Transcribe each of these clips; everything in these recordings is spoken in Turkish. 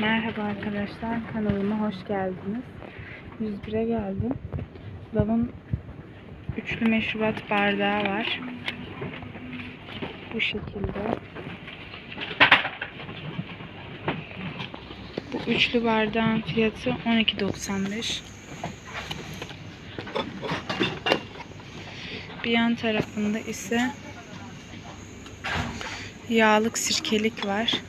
Merhaba arkadaşlar, kanalıma hoş geldiniz. 101'e geldim. Babam üçlü meşrubat bardağı var. Bu şekilde. Bu üçlü bardağın fiyatı 12.95. Bir yan tarafında ise yağlık sirkelik var.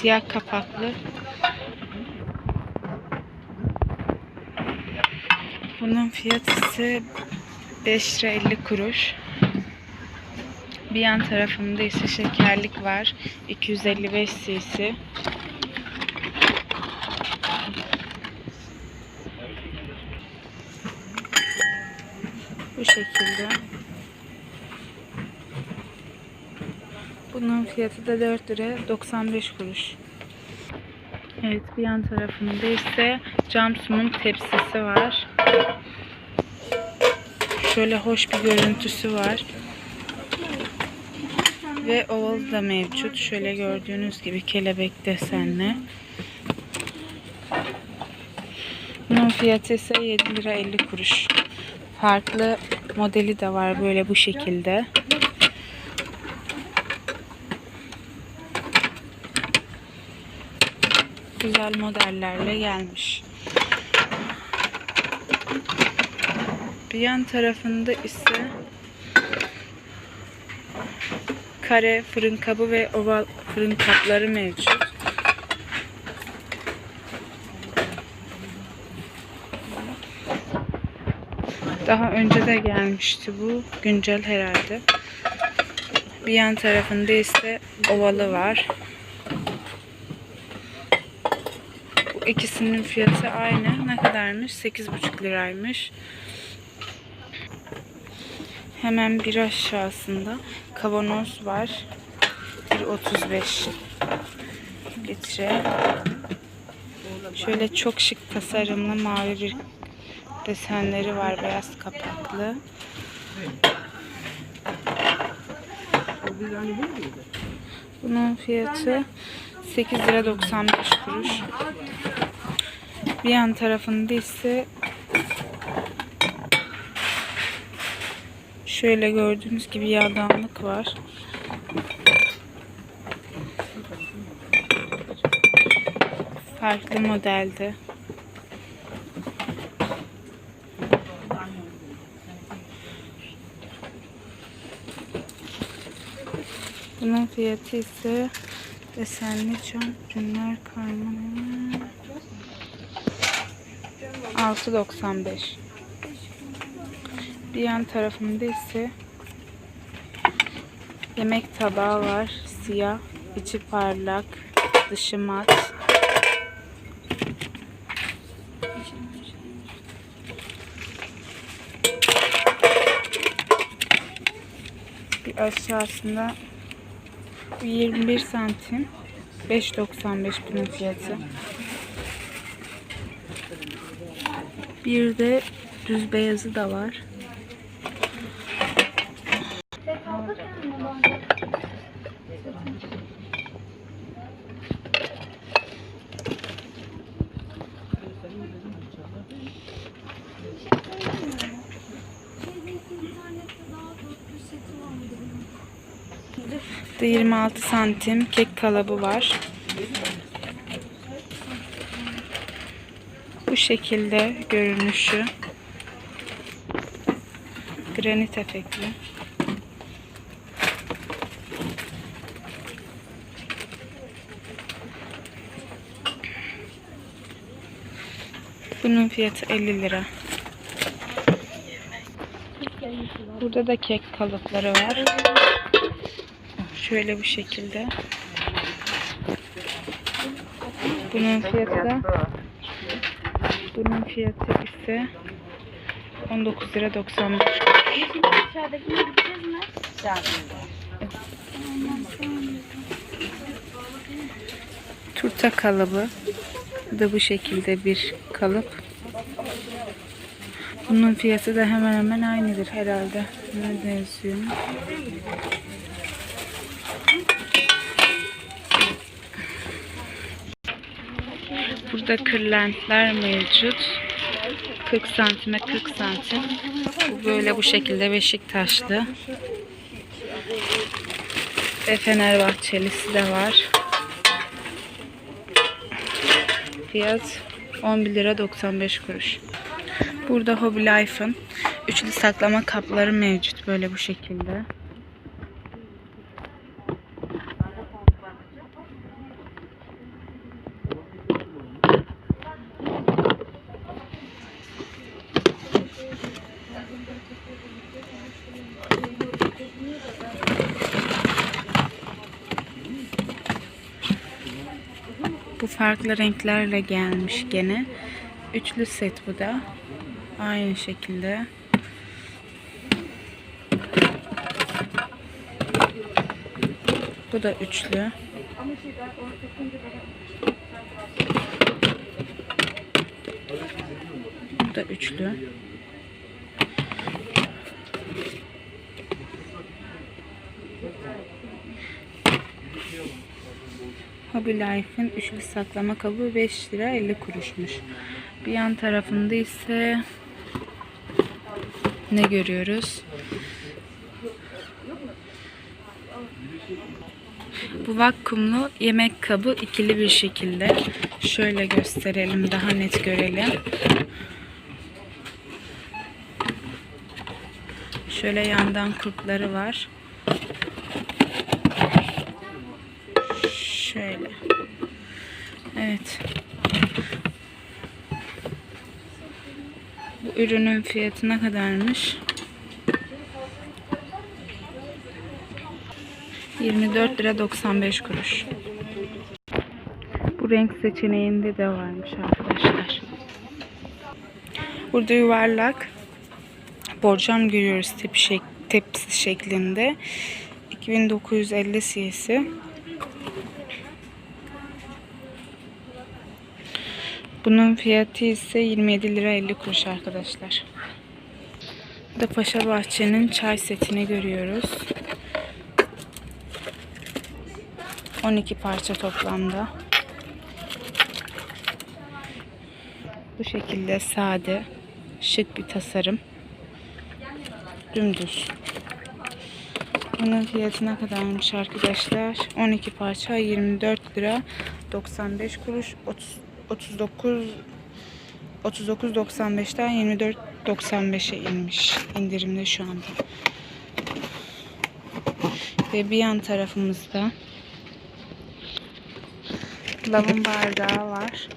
Siyah kapaklı. Bunun fiyatı ise 5 lira 50 kuruş. Bir yan tarafında ise şekerlik var. 255 cc. Bu şekilde. Bunun fiyatı da 4 lira 95 kuruş. Evet bir yan tarafında ise cam sunum tepsisi var. Şöyle hoş bir görüntüsü var. Ve oval da mevcut. Şöyle gördüğünüz gibi kelebek desenli. Bunun fiyatı ise 7 lira 50 kuruş. Farklı modeli de var böyle bu şekilde. Güzel modellerle gelmiş. Bir yan tarafında ise kare fırın kabı ve oval fırın kapları mevcut. Daha önce de gelmişti bu. Güncel herhalde. Bir yan tarafında ise ovalı var. Bu ikisinin fiyatı aynı. Ne kadarmış? 8,5 liraymış. Hemen bir aşağısında kavanoz var. 1.35 litre. Şöyle çok şık tasarımlı mavi bir desenleri var beyaz kapaklı. Bunun fiyatı 8 lira 95 kuruş. Bir yan tarafında ise şöyle gördüğünüz gibi yağdanlık var. Farklı modelde. Bunun fiyatı ise desenli cam ürünler karmanı 6.95 Bir yan tarafında ise yemek tabağı var. Siyah, içi parlak, dışı mat. Bir aşağısında bu 21 santim 5.95 bunun fiyatı. Bir de düz beyazı da var. Burada 26 santim kek kalıbı var. Bu şekilde görünüşü. Granit efektli. Bunun fiyatı 50 lira. Burada da kek kalıpları var. Şöyle bu şekilde. Bunun fiyatı da bunun fiyatı ise 19 lira 95 kuruş. Aşağıdakine gideceğiz mi? Turta kalıbı. Da bu şekilde bir kalıp. Bunun fiyatı da hemen hemen aynıdır herhalde. Nerede yazıyor? Burada kırlentler mevcut. 40 santime 40 santim. Bu böyle bu şekilde Beşiktaşlı. Ve Fenerbahçelisi de var. Fiyat 11 lira 95 kuruş. Burada Hobby Life'ın üçlü saklama kapları mevcut böyle bu şekilde. Bu farklı renklerle gelmiş gene. Üçlü set bu da. Aynı şekilde. Bu da üçlü. Bu da üçlü. Life'in üçlü saklama kabı 5 lira 50 kuruşmuş. Bir yan tarafında ise ne görüyoruz? Bu vakumlu yemek kabı ikili bir şekilde. Şöyle gösterelim daha net görelim. Şöyle yandan kurtları var. Şöyle. Evet. Bu ürünün fiyatı ne kadarmış? 24 lira 95 kuruş. Bu renk seçeneğinde de varmış arkadaşlar. Burada yuvarlak borcam görüyoruz tepi şek tepsi şeklinde. 2950 cc. Bunun fiyatı ise 27 lira 50 kuruş arkadaşlar. Burada Paşa Bahçe'nin çay setini görüyoruz. 12 parça toplamda. Bu şekilde sade, şık bir tasarım. Dümdüz. Bunun fiyatı ne kadarmış arkadaşlar? 12 parça 24 lira 95 kuruş 30 39 39.95'ten 24.95'e inmiş indirimde şu anda. Ve bir yan tarafımızda lavın bardağı var.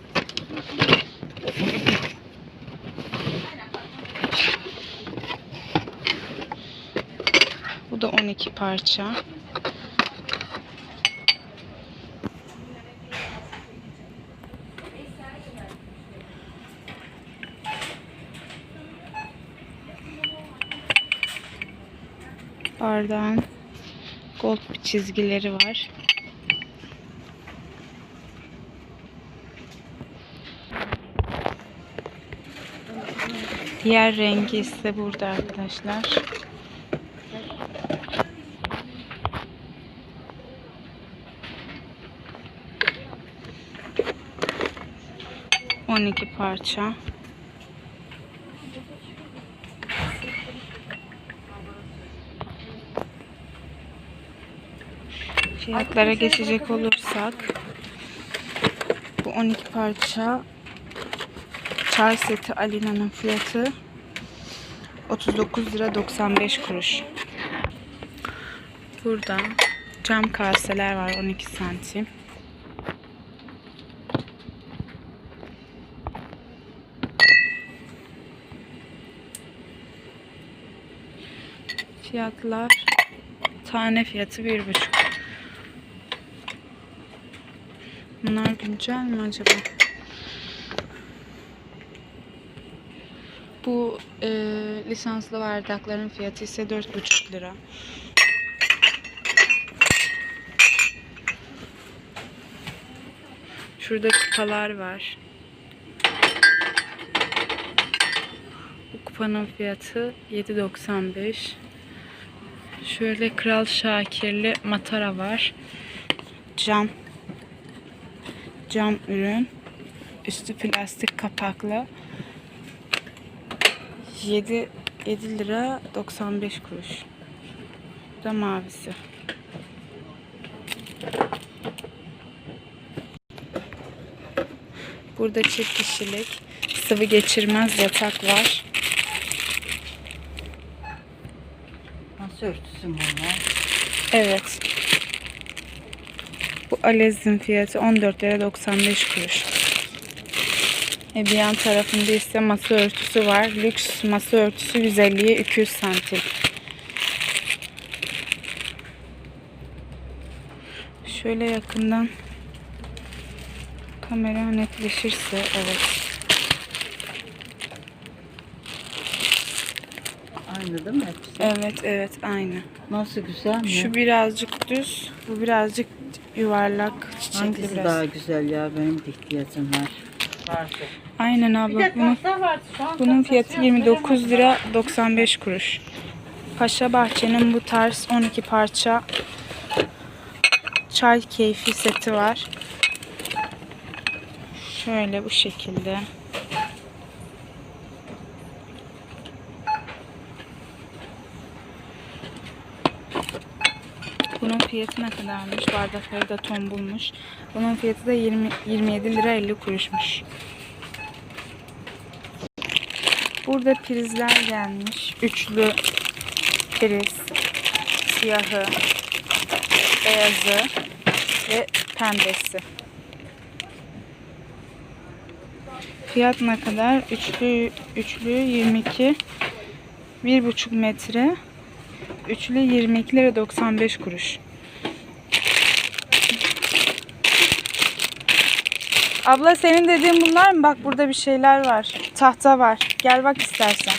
Bu da 12 parça. Bardağın gold çizgileri var. Diğer rengi ise burada arkadaşlar. On iki parça. Fiyatlara geçecek olursak bu 12 parça çay seti Alina'nın fiyatı 39 lira 95 kuruş. Burada cam kaseler var 12 santim. Fiyatlar tane fiyatı bir buçuk. Bunlar güncel mi acaba? Bu e, lisanslı bardakların fiyatı ise 4,5 lira. Şurada kupalar var. Bu kupanın fiyatı 7.95. Şöyle Kral Şakirli matara var. Cam. Cam ürün. Üstü plastik kapaklı. 7 7 lira 95 kuruş. Bu da mavisi. Burada çift kişilik sıvı geçirmez yatak var. Nasıl örtüsün bunlar? Evet. Alezin fiyatı 14 lira 95 kuruş. E bir yan tarafında ise masa örtüsü var. Lüks masa örtüsü 150'ye 200 santim. Şöyle yakından kamera netleşirse evet. Aynı değil mi hepsi? Evet evet aynı. Nasıl güzel mi? Şu birazcık düz, bu birazcık yuvarlak çiçekli Hangisi biraz. daha güzel ya? Benim de ihtiyacım var. Aynen abla. Bunun, bunun fiyatı 29 lira 95 kuruş. Paşa Bahçe'nin bu tarz 12 parça çay keyfi seti var. Şöyle bu şekilde. Bunun fiyatı ne kadarmış? Bardakları da tombulmuş. Bunun fiyatı da 20, 27 lira 50 kuruşmuş. Burada prizler gelmiş. Üçlü priz. Siyahı, beyazı ve pembesi. Fiyat ne kadar? Üçlü, üçlü 22 1,5 metre. Üçlü 22 lira 95 kuruş. Abla senin dediğin bunlar mı? Bak burada bir şeyler var. Tahta var. Gel bak istersen.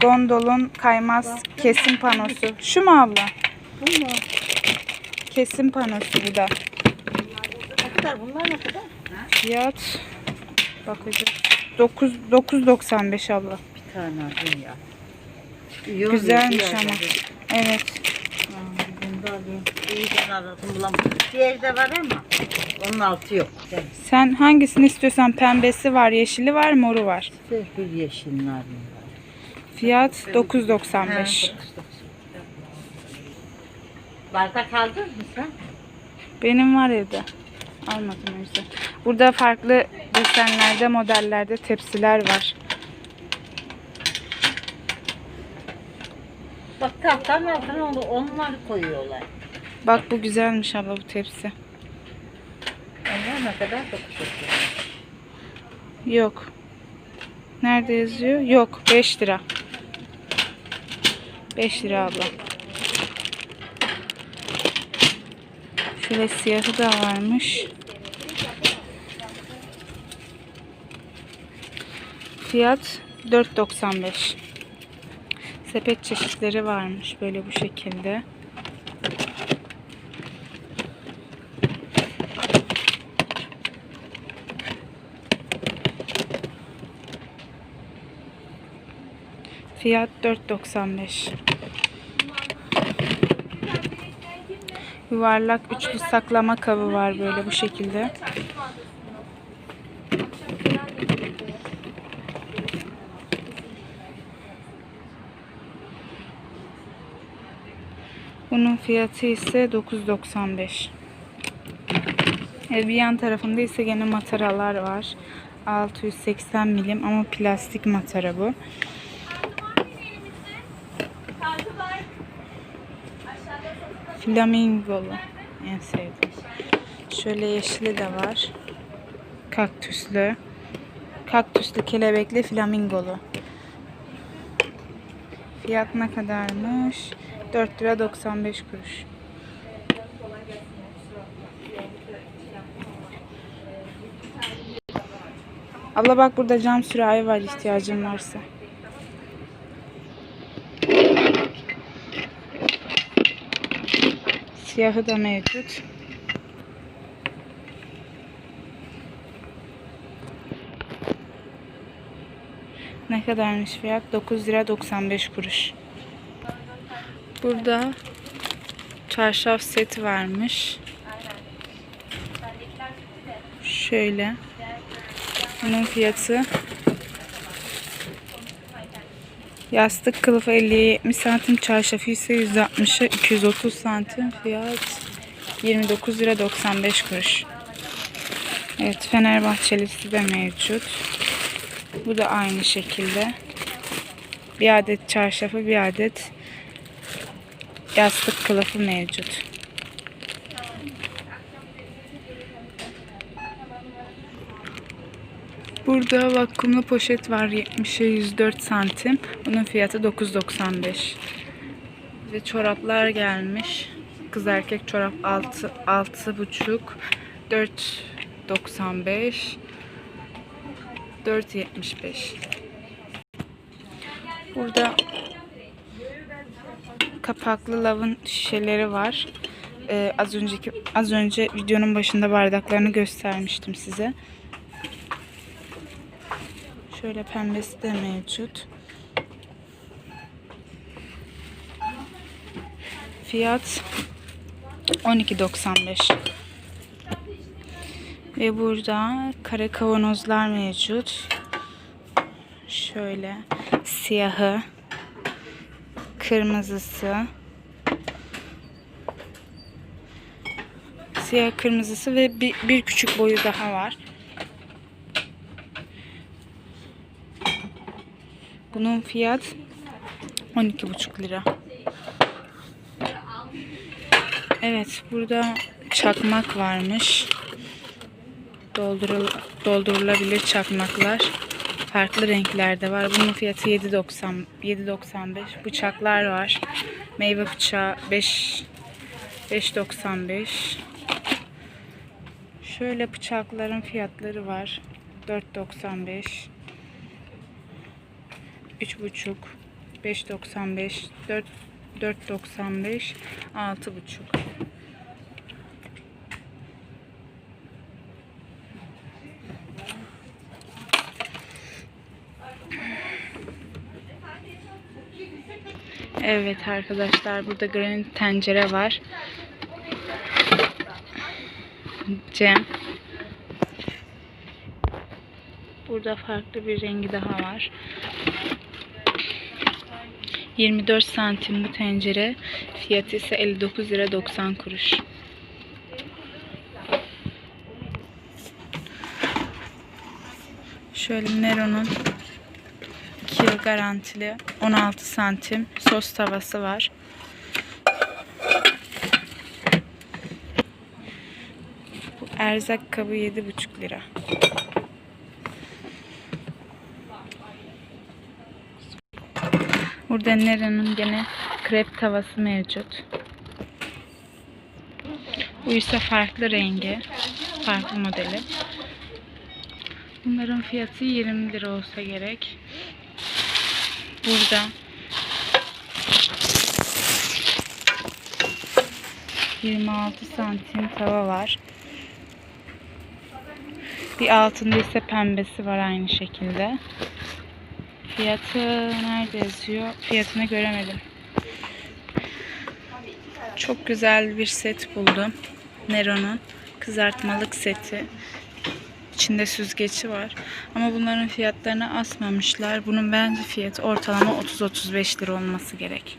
Gondolun kaymaz kesim panosu. Şu mu abla? Bu mu? Kesim panosu bu da. Hatta bunlar ne kadar? Fiyat bakacağım. 9 9.95 abla. Bir tane alayım ya. Güzelmiş ama. Evet. Aa, Bunu da alayım. İyiden aradım bulamadım. Diğeri de var ama onun altı yok. Sen hangisini istiyorsan pembesi var, yeşili var, moru var. Serpil yeşilini alayım. Fiyat Ha, 9.95. dokuz, dokuz. Bardak aldın mı sen? Benim var evde. Almadım o yüzden. Burada farklı desenlerde, modellerde tepsiler var. Bak tahtanın altına onu, onları koyuyorlar. Bak bu güzelmiş abla bu tepsi. Onlar ne kadar çok güzel. Yok. Nerede yazıyor? Yok. 5 lira. 5 lira abla. Şöyle siyahı da varmış. Fiyat 4.95. Sepet çeşitleri varmış böyle bu şekilde. Fiyat 4.95. Yuvarlak üçlü saklama kabı var böyle bu şekilde. Bunun fiyatı ise 9.95. E, bir yan tarafında ise gene mataralar var. 680 milim ama plastik matara bu. Flamingolu en sevdiğim. Şöyle yeşili de var. Kaktüslü. Kaktüslü kelebekli flamingolu. Fiyat ne kadarmış? 4 lira 95 kuruş. Abla bak burada cam sürahi var ihtiyacın varsa. Siyahı da mevcut. Ne kadarmış fiyat? 9 lira 95 kuruş. Burada çarşaf seti varmış. Şöyle. Bunun fiyatı yastık kılıfı 50'ye 70 santim, çarşafı ise 160'a 230 santim. Fiyat 29 lira 95 kuruş. Evet Fenerbahçelisi de mevcut. Bu da aynı şekilde. Bir adet çarşafı, bir adet yastık kılıfı mevcut. Burada vakumlu poşet var 70'e 104 santim. Bunun fiyatı 9.95. Ve çoraplar gelmiş. Kız erkek çorap 6 6 buçuk 4.95 4.75 Burada kapaklı lavın şişeleri var. Ee, az önceki az önce videonun başında bardaklarını göstermiştim size. Şöyle pembesi de mevcut. Fiyat 12.95. Ve burada kare kavanozlar mevcut. Şöyle siyahı, kırmızısı, siyah kırmızısı ve bir, bir küçük boyu daha var. Bunun fiyat 12,5 lira. Evet, burada çakmak varmış. Doldurul doldurulabilir çakmaklar. Farklı renklerde var. Bunun fiyatı 7.90 7.95. Bıçaklar var. Meyve bıçağı 5 5.95. Şöyle bıçakların fiyatları var. 4.95 3.5 5.95 4 4.95 6.5 Evet arkadaşlar burada granit tencere var. Cem. Burada farklı bir rengi daha var. 24 santim bu tencere. Fiyatı ise 59 lira 90 kuruş. Şöyle Nero'nun 2 yıl garantili 16 santim sos tavası var. Bu erzak kabı 7,5 lira. Burada Nero'nun gene krep tavası mevcut. Bu ise farklı rengi, farklı modeli. Bunların fiyatı 20 lira olsa gerek. Burada 26 santim tava var. Bir altında ise pembesi var aynı şekilde. Fiyatı nerede yazıyor? Fiyatını göremedim. Çok güzel bir set buldum. Nero'nun kızartmalık seti. İçinde süzgeci var. Ama bunların fiyatlarını asmamışlar. Bunun bence fiyatı ortalama 30-35 lira olması gerek.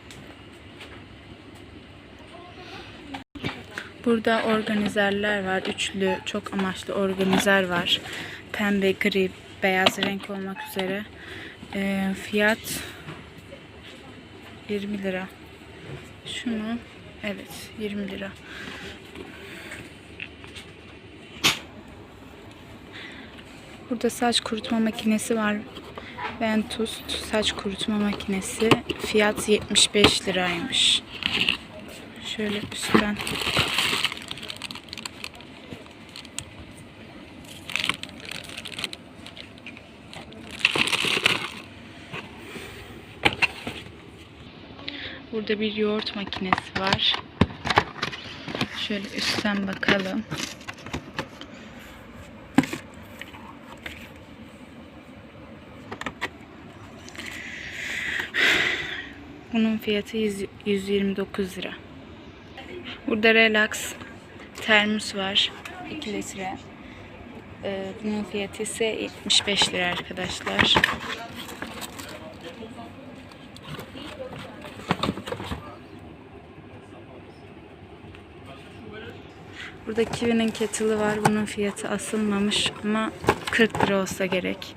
Burada organizerler var. Üçlü, çok amaçlı organizer var. Pembe, gri, beyaz renk olmak üzere. Ee, fiyat 20 lira. Şunu evet 20 lira. Burada saç kurutma makinesi var. Ventus saç kurutma makinesi. Fiyat 75 liraymış. Şöyle üstten Burada bir yoğurt makinesi var. Şöyle üstten bakalım. Bunun fiyatı 100 129 lira. Burada relax termos var. 2 litre. Ee, bunun fiyatı ise 75 lira arkadaşlar. Burada Kiwi'nin kettle'ı var. Bunun fiyatı asılmamış ama 40 lira olsa gerek.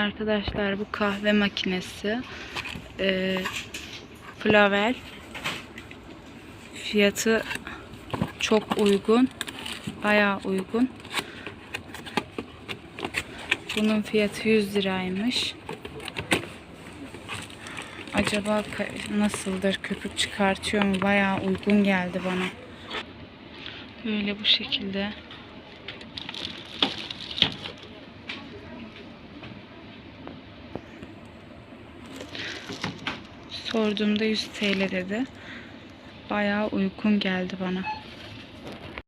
Arkadaşlar bu kahve makinesi e, Flavel fiyatı çok uygun. Bayağı uygun. Bunun fiyatı 100 liraymış. Acaba nasıldır? Köpük çıkartıyor mu? Bayağı uygun geldi bana. Böyle bu şekilde. Sorduğumda 100 TL dedi. Bayağı uygun geldi bana.